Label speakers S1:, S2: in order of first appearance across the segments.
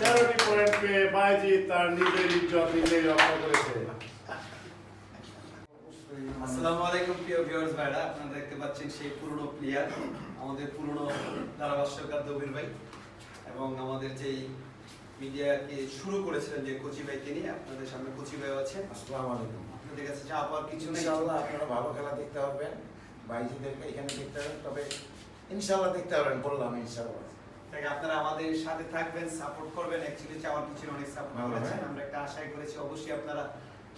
S1: তেরোটি পয়েন্ট পেয়ে বাইজিৎ তার নিজের ইজ্জত নিজেই রক্ষা করেছে।
S2: আসসালামু আলাইকুম প্রিয় ভিউয়ার্স ভাইরা। আপনারা দেখতে পাচ্ছেন সেই পুরনো প্লেয়ার আমাদের পুরনো ধারাভাষ্যকার দবির ভাই। এবং আমাদের যেই মিডিয়াকে শুরু করেছিলেন যে কোচি ভাই তিনি আপনাদের সামনে কোচি ভাই আছেন।
S3: আসসালামু আলাইকুম।
S2: আপনাদের কাছে যা পাওয়ার কিছু নেই।
S3: ইনশাআল্লাহ আপনারা ভালো খেলা দেখতে পারবেন। বাইজিদেরকে এখানে দেখতে পারবেন তবে ইনশাআল্লাহ দেখতে পারবেন বললাম ইনশাআল্লাহ।
S2: তাই আপনারা আমাদের সাথে থাকবেন সাপোর্ট করবেন। অ্যাকচুয়ালি চাওয়ার কিছু অনেক সাপোর্ট করেছেন। আমরা একটা আশাই করেছি অবশ্যই আপনারা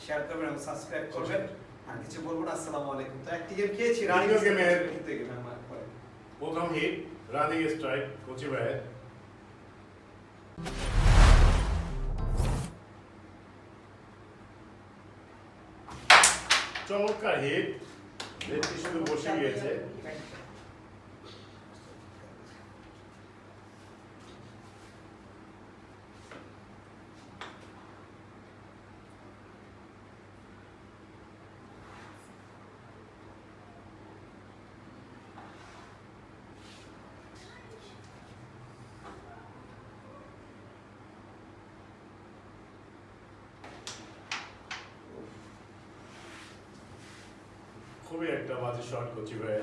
S2: শেয়ার করবেন এবং সাবস্ক্রাইব করবেন। আর কিছু বলব না আসসালামু আলাইকুম। তো একটি গেম খেয়েছি রানিং
S1: গেমের প্রথম হিট রানিং স্ট্রাইক কোচি ভাইয়ের। চমৎকার হিট নেত্রী শুধু বসে গিয়েছে। খুবই একটা বাজে শট কোচি ভাই।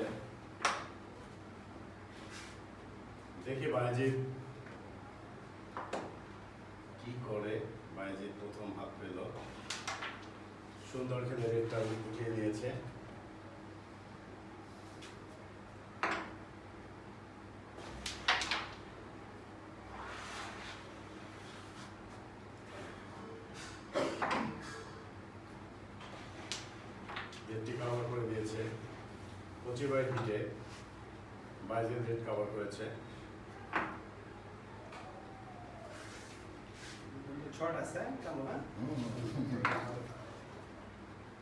S1: দেখি বাইজি কি করে বাইজি প্রথম হাত পেল? সুন্দর খেলে রেটটা উঠিয়ে দিয়েছে নেটটি কভার করে দিয়েছে বাই হিটে বাইজের নেট কভার করেছে।
S2: শর্ট আছে কেমন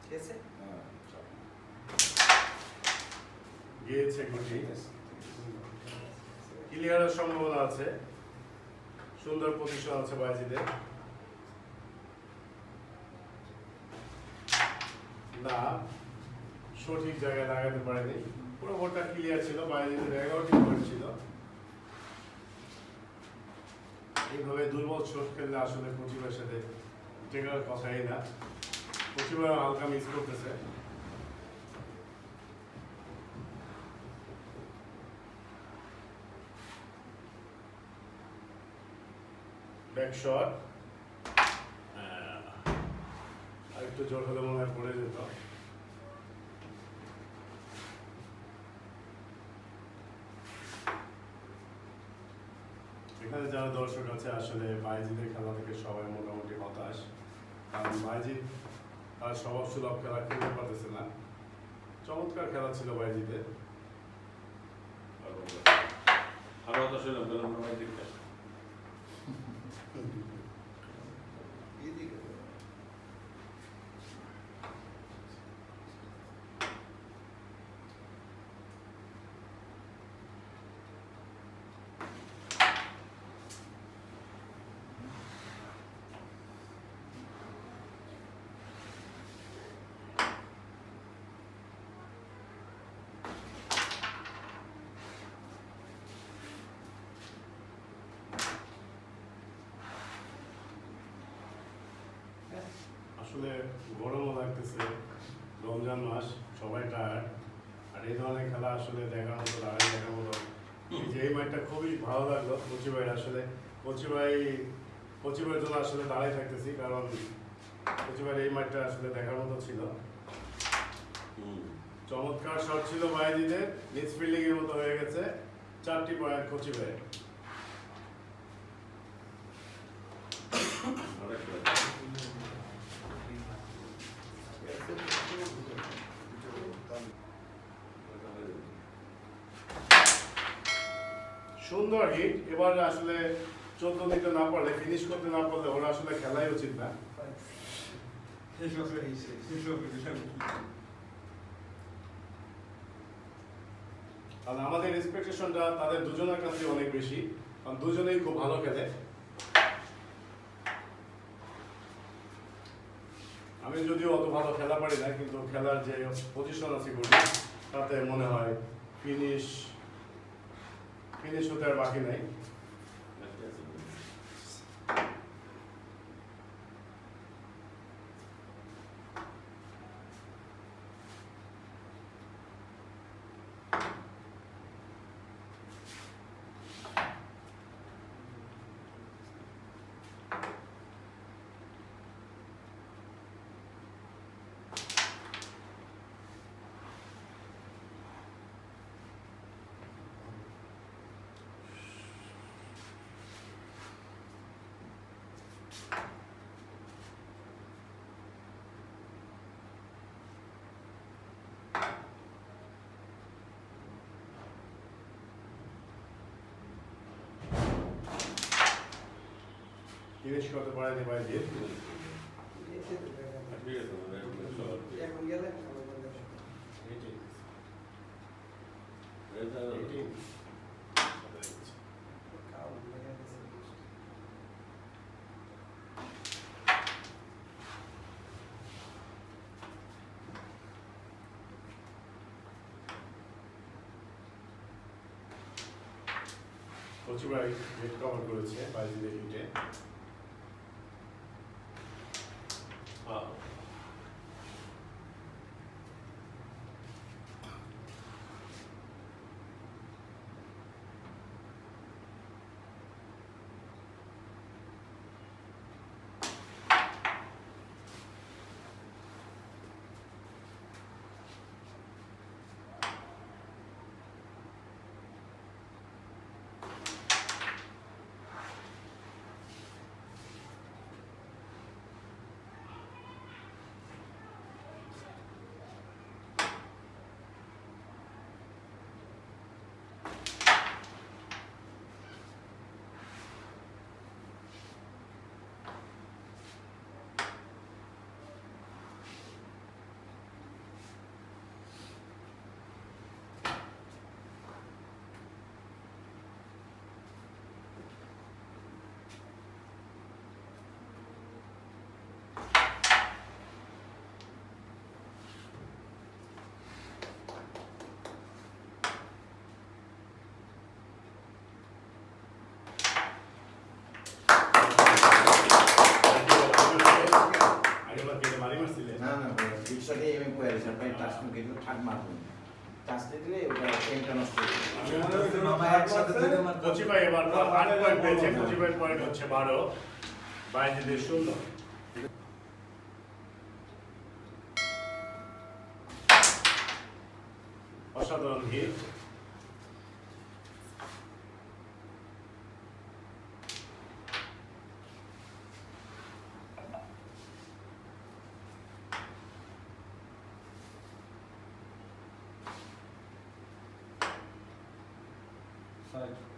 S2: ঠিক আছে
S1: গিয়েছে গুটি। ক্লিয়ারের সম্ভাবনা আছে। সুন্দর পজিশন আছে বাইজিদের না সঠিক জায়গায় লাগাতে পারেনি। পুরো বোর্ডটা ক্লিয়ার ছিল, বাইরে এগারোটি পয়েন্ট ছিল। এইভাবে দুর্বল শট খেললে আসলে প্রতিভার সাথে টেকার কথাই না। প্রতিভা হালকা মিস করতেছে। ব্যাক আর একটু জোর হলে মনে হয় পড়ে যেত। এখানে যারা দর্শক আছে, আসলে বাইজিদের খেলা থেকে সবাই মোটামুটি হতাশ। কারণ মাইজিদ তার স্বভাব সুলভ খেলা খেলতে পারতেছে না। চমৎকার খেলা ছিল বাইজিদের
S4: আরও হতাশ শুনলাম
S1: আসলে গরমও লাগতেছে। রমজান মাস সবাই টায়ার্ড আর এই ধরনের খেলা আসলে দেখার মতো দাঁড়ায় দেখার মতো এই যে এই ম্যাচটা খুবই ভালো লাগল কচি ভাই আসলে। কচি ভাই কচি ভাইয়ের জন্য আসলে দাঁড়াই থাকতেছি কারণ কচি ভাইয়ের এই ম্যাচটা আসলে দেখার মতো ছিল। চমৎকার শট ছিল বাইদিদের মিস ফিল্ডিং এর মতো হয়ে গেছে। চারটি পয়েন্ট কচি ভাই সুন্দর হিট এবার আসলে চোদ্দ দিতে না পারলে ফিনিশ করতে না পারলে ওরা আসলে খেলাই উচিত না কারণ আমাদের এক্সপেকটেশনটা তাদের দুজনের কাছে অনেক বেশি কারণ দুজনেই খুব ভালো খেলে। আমি যদিও অত ভালো খেলা পারি না কিন্তু খেলার যে পজিশন আছে তাতে মনে হয় ফিনিশ ফিনিশ হতে আর বাকি নাই। জিনিস কত পড়াইতে পারি দিয়ে
S4: ঠিক আছে
S2: এখন গেলে
S1: কচুবাই কভার করেছে বাইজিদের হিটে
S4: হ্যাঁ
S1: আগেবার কেটে মারি মারছিলে
S3: না না রিক্সাতে এমনি পড়ে গেছে ভাই টাচ মুখে দিলে ঠাক মারবো দিলে ওটা নষ্ট
S1: এবার আট পয়েন্ট পেয়েছে কচিবাই পয়েন্ট হচ্ছে বারো। বাইজিদের শূন্য অসাধারণ হিট side.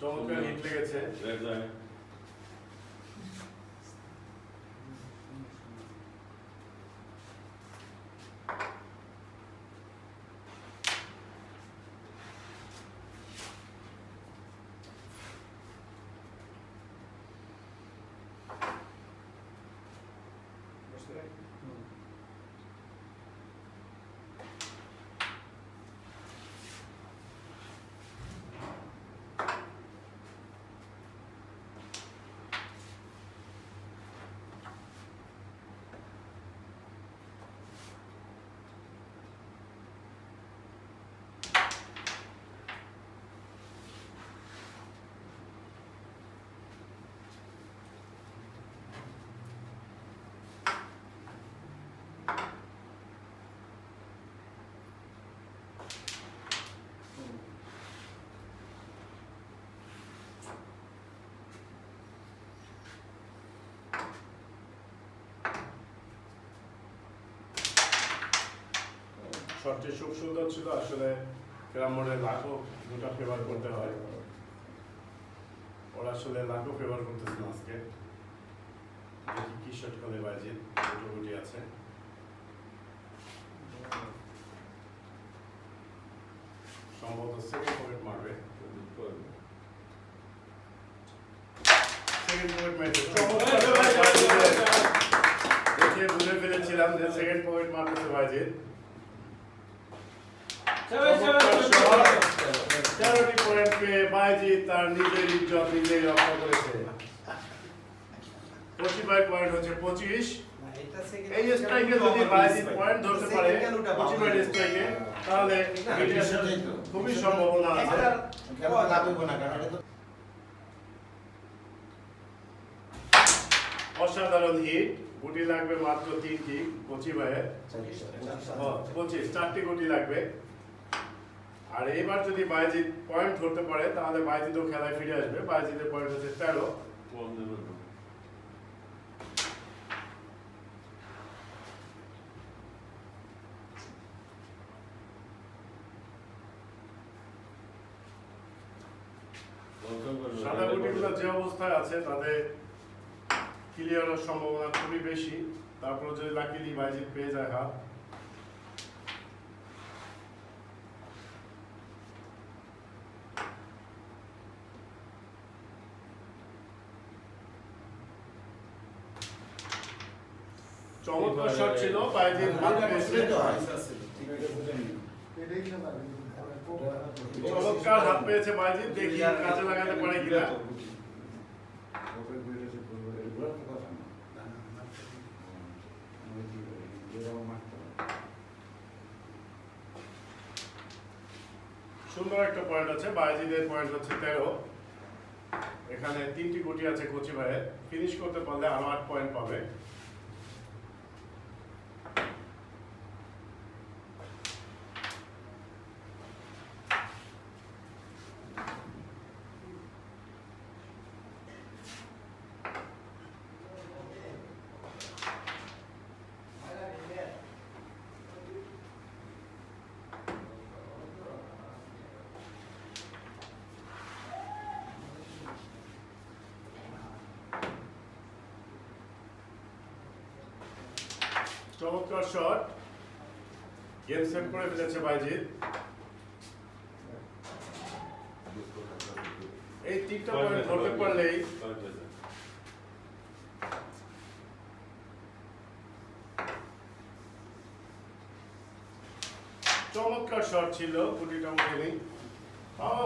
S1: চমৎকার হিট লেগেছে
S4: Thank you.
S1: শটটি খুব সুন্দর ছিল আসলে ক্যারাম বোর্ডে লাখও দুটা ফেভার করতে হয়। ওরা আসলে লাখও ফেভার করতেছিল আজকে। দেখি দুটো আছে। সম্ভবত সেকেন্ড পকেট মারবে। সেকেন্ড পকেট বুঝে যে সেকেন্ড পকেট মারতেছে বাজিত অসাধারণ হিট। গুটি লাগবে মাত্র তিনটি পঁচিশ বাইয়ে ও, পঁচিশ চারটি গুটি লাগবে। আর এবার যদি বাইজিৎ পয়েন্ট ধরতে পারে, তাহলে বাইজিৎও খেলায় ফিরে আসবে। বাইজিতের পয়েন্ট হচ্ছে তেরো। যে অবস্থায় আছে তাদের ক্লিয়ারের সম্ভাবনা খুবই বেশি। তারপর যদি লাকিলি বাইজিৎ পেয়ে যায় হাত চমৎকার শট ছিল বাইজিৎ চমৎকার হাত পেয়েছে বাইজিৎ দেখি কাজে লাগাতে পারে কিনা। সুন্দর একটা পয়েন্ট আছে বাইজিদের পয়েন্ট হচ্ছে তেরো। এখানে তিনটি গুটি আছে কোচি ভাইয়ের। ফিনিশ করতে পারলে আরও আট পয়েন্ট পাবে। চমৎকার শট গেম সেট করে ফেলেছে বাইজিৎ। এই তিনটা পয়েন্ট ধরতে পারলেই চমৎকার শট ছিল গুটিটা উঠে নেই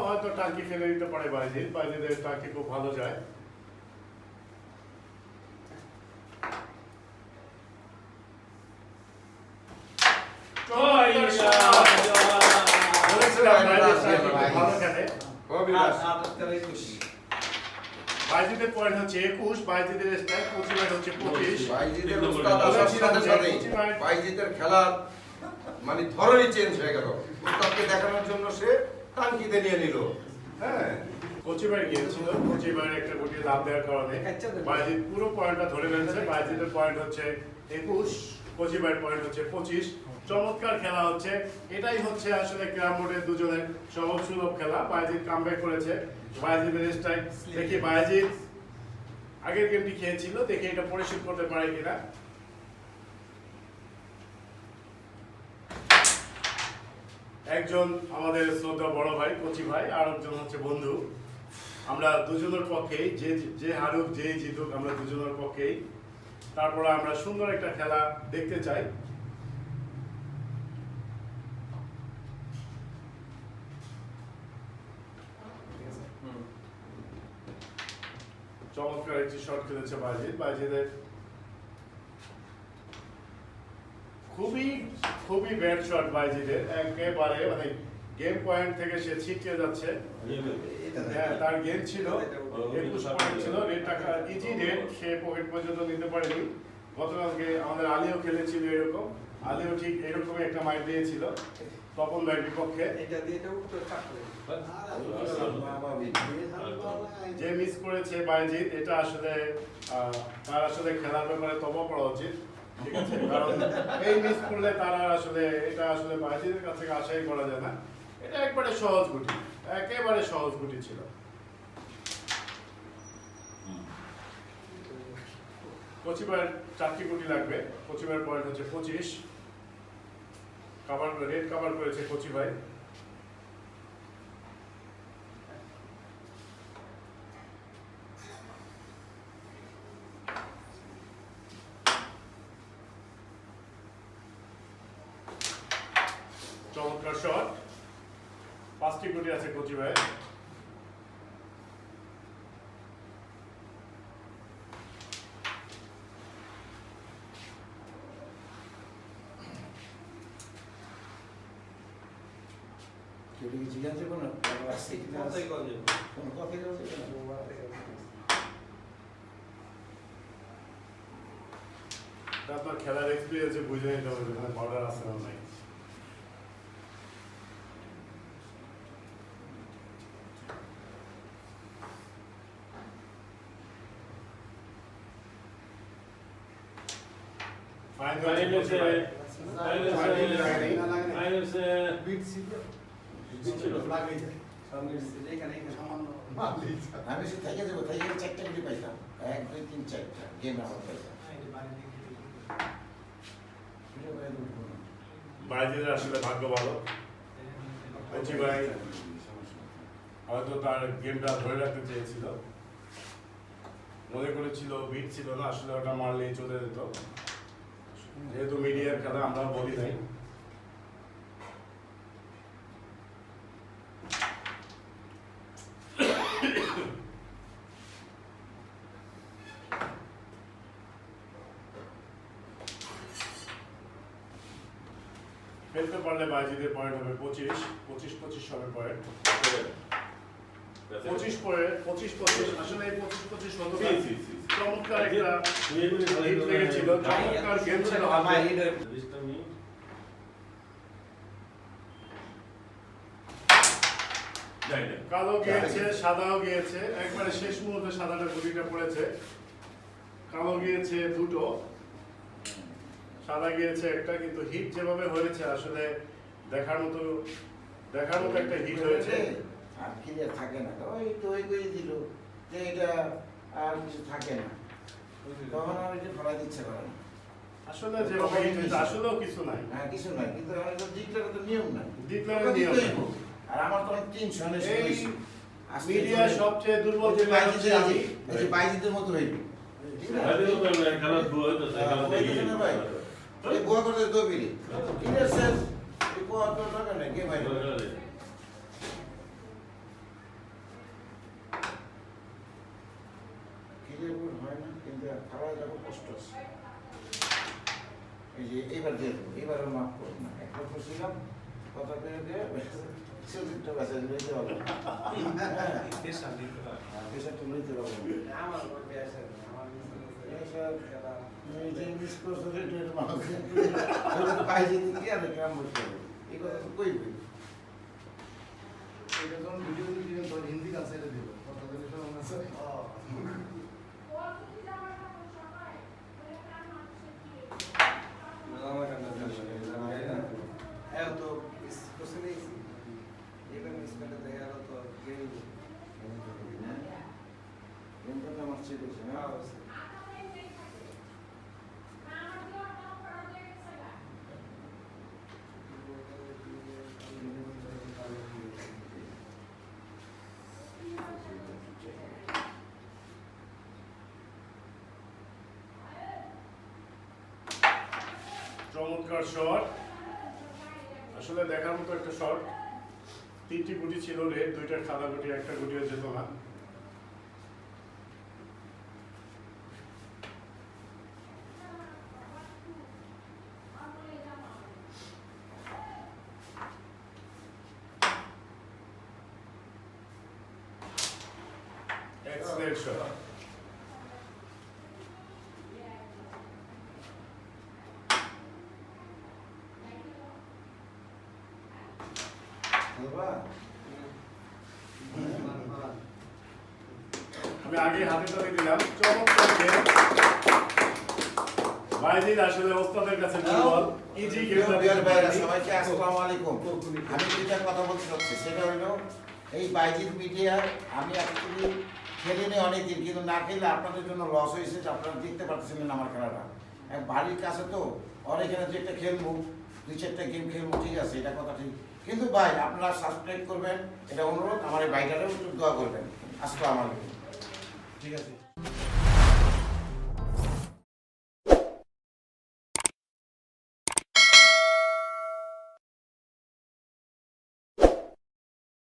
S1: হয়তো টাঙ্কি ফেলে দিতে পারে বাইজিৎ। বাইজিদের টাঙ্কি খুব ভালো যায়।
S5: হ্যাঁ
S1: কোচিমাইট গিয়েছিল কোচিমাইট একটা গুটিয়ে লাভ দেওয়ার কারণে বাইজিদ পুরো পয়েন্টটা ধরে নিয়েছে বাইজিদের পয়েন্ট হচ্ছে 21 কোচিবাইয়ের পয়েন্ট হচ্ছে পঁচিশ। চমৎকার খেলা হচ্ছে। এটাই হচ্ছে আসলে ক্রাম বোর্ডের দুজনের সহজ সুলভ খেলা। বায়াজিৎ কামব্যাক করেছে। বায়াজিদের স্ট্রাইক দেখি বায়াজিৎ আগের গেমটি খেয়েছিল, দেখে এটা পরিশোধ করতে পারে কিনা। একজন আমাদের শ্রদ্ধা বড় ভাই, কচি ভাই, আর একজন হচ্ছে বন্ধু। আমরা দুজনের পক্ষেই, যে যে হারুক যে জিতুক, আমরা দুজনের পক্ষেই তারপরে আমরা সুন্দর একটা খেলা দেখতে চাই। চমৎকার একটি শট খেলেছে বাজিদ বাজিদের খুবই খুবই ব্যাড শট বাইজিদের একেবারে মানে গেম পয়েন্ট থেকে সে ছিটকে যাচ্ছে। হ্যাঁ তার গেম ছিল, একুশ পয়েন্ট ছিল ইজি রেড সে পকেট পর্যন্ত নিতে পারেনি। গতকালকে আমাদের আলিও খেলেছিল এরকম। আলিও ঠিক একটা মাইট দিয়েছিল, তপন ভাইয়ের বিপক্ষে। যে মিস করেছে বাইজিৎ, এটা আসলে তার আসলে খেলার ব্যাপারে তবা করা উচিত। ঠিক আছে, কারণ এই মিস করলে তারা আসলে, এটা আসলে বাইজিদের কাছ থেকে আশাই করা যায় না। এটা একবারে সহজ গুটি, একেবারে সহজ গুটি ছিল। পঁচিবার চারটি গুটি লাগবে, কচিবার পয়েন্ট হচ্ছে পঁচিশ। কাভার রেড কাভার করেছে কচি ভাই চমৎকার শট পাঁচটি আছে কচি ভাই
S3: জিজ্ঞাসা
S1: আপনার খেলার এক্সপিরিয়েন্সে বুঝে নিতে হবে যেখানে বর্ডার আছে না নাই ফাইন
S4: Fine
S1: হচ্ছে
S4: হচ্ছে-
S1: ভাই।
S4: Fine হচ্ছে- fine হচ্ছে-
S3: আমি সে থেকে যাব থেকে গেলে চারটা পাইতাম। এক দুই তিন চারটা গেম আমার পাইতাম।
S1: বাইজিদের আসলে ভাগ্য ভালো। কচি ভাই হয়তো তার গেমটা ধরে রাখতে চেয়েছিল। মনে করেছিল বিট ছিল না আসলে ওটা মারলেই চলে যেত। যেহেতু মিডিয়ার খেলা আমরা বলি নাই। পারলে বাইজিদের পয়েন্ট হবে পঁচিশ পঁচিশ পঁচিশ হবে পয়েন্ট পঁচিশ পরে পঁচিশ পঁচিশ আসলে এই পঁচিশ পঁচিশ
S4: জি।
S1: চমৎকার একটা হিট। লেগেছিল চমৎকার গেম ছিল। কালো গিয়েছে সাদাও গিয়েছে একবারে শেষ মুহূর্তে সাদাটা গুলিটা পড়েছে কালো গিয়েছে দুটো সাদা গিয়েছে একটা কিন্তু হিট যেভাবে হয়েছে আসলে দেখার মতো দেখার মতো একটা হিট হয়েছে।
S3: আর ক্লিয়ার থাকে না। তো ওই তো ওই করে দিল যে এটা আর কিছু থাকে না। তখন আর এটা ফেলা দিচ্ছে করে না।
S1: আসলে যেভাবে হিট হয়েছে আসলেও কিছু নাই।
S3: হ্যাঁ কিছু নাই কিন্তু আমার তো তো নিয়ম নাই।
S1: নিয়ম।
S3: আর আমার
S1: মিডিয়া সবচেয়ে দুর্বল
S3: যে বাইজিদের
S1: আমি
S3: যে বাইজিদের মতো ভাই। এই গোয়া করতে তো বিলি ক্লিয়ার স্যার এই গোয়া তো দরকার নেই কে ভাই? বোর্ড হয় না কিন্তু খাবার যাব কষ্ট আছে। এই যে এইবার দিয়ে দেবো এবারও মাফ করব না। একবার করছিলাম কথা পেয়ে দিয়ে চৌদ্দটা বাসে লইতে হবে। হ্যাঁ পেশাটা লইতে হবে। এই যে মিস করছ রে তুই এটা
S6: এটা যখন ভিডিও দিবেন তখন হিন্দি গান সাইডে দিব কথা বলে শোনা আছে
S2: হ্যাঁ তো মিস করছে নেই এবার মিস করলে তো এর তো গেম
S3: কিন্তু আমার চেক হচ্ছে না
S1: চমৎকার শট আসলে দেখার মতো একটা শট তিনটি গুটি ছিল রেড দুইটা সাদা গুটি, একটা গুটি যেত না এক্সেলেন্ট শট
S3: বাবা
S1: আমি আগে হাতে তালি দিলাম। চমৎকার গেম আসলে ওস্তাদের কাছে দুর্বল ইজি
S3: ভাইরা সবাইকে আসসালামু আলাইকুম। আমি যেটা কথা বলতে চাচ্ছি সেটা হলো এই মিডিয়া আমি অ্যাকচুয়ালি খেলিনি অনেকদিন কিন্তু না খেলে আপনাদের জন্য লস হয়েছে যে আপনারা দেখতে পাচ্ছিলেন আমার খেলাটা। এক বাড়ির কাছে তো এখানে যে একটা খেলব দুই চারটা গেম খেলব ঠিক আছে এটা কথা ঠিক। কিন্তু ভাই আপনারা সাবস্ক্রাইব করবেন এটা অনুরোধ আমার এই বাইটারেও একটু দোয়া করবেন। আসসালামু আলাইকুম। ঠিক আছে।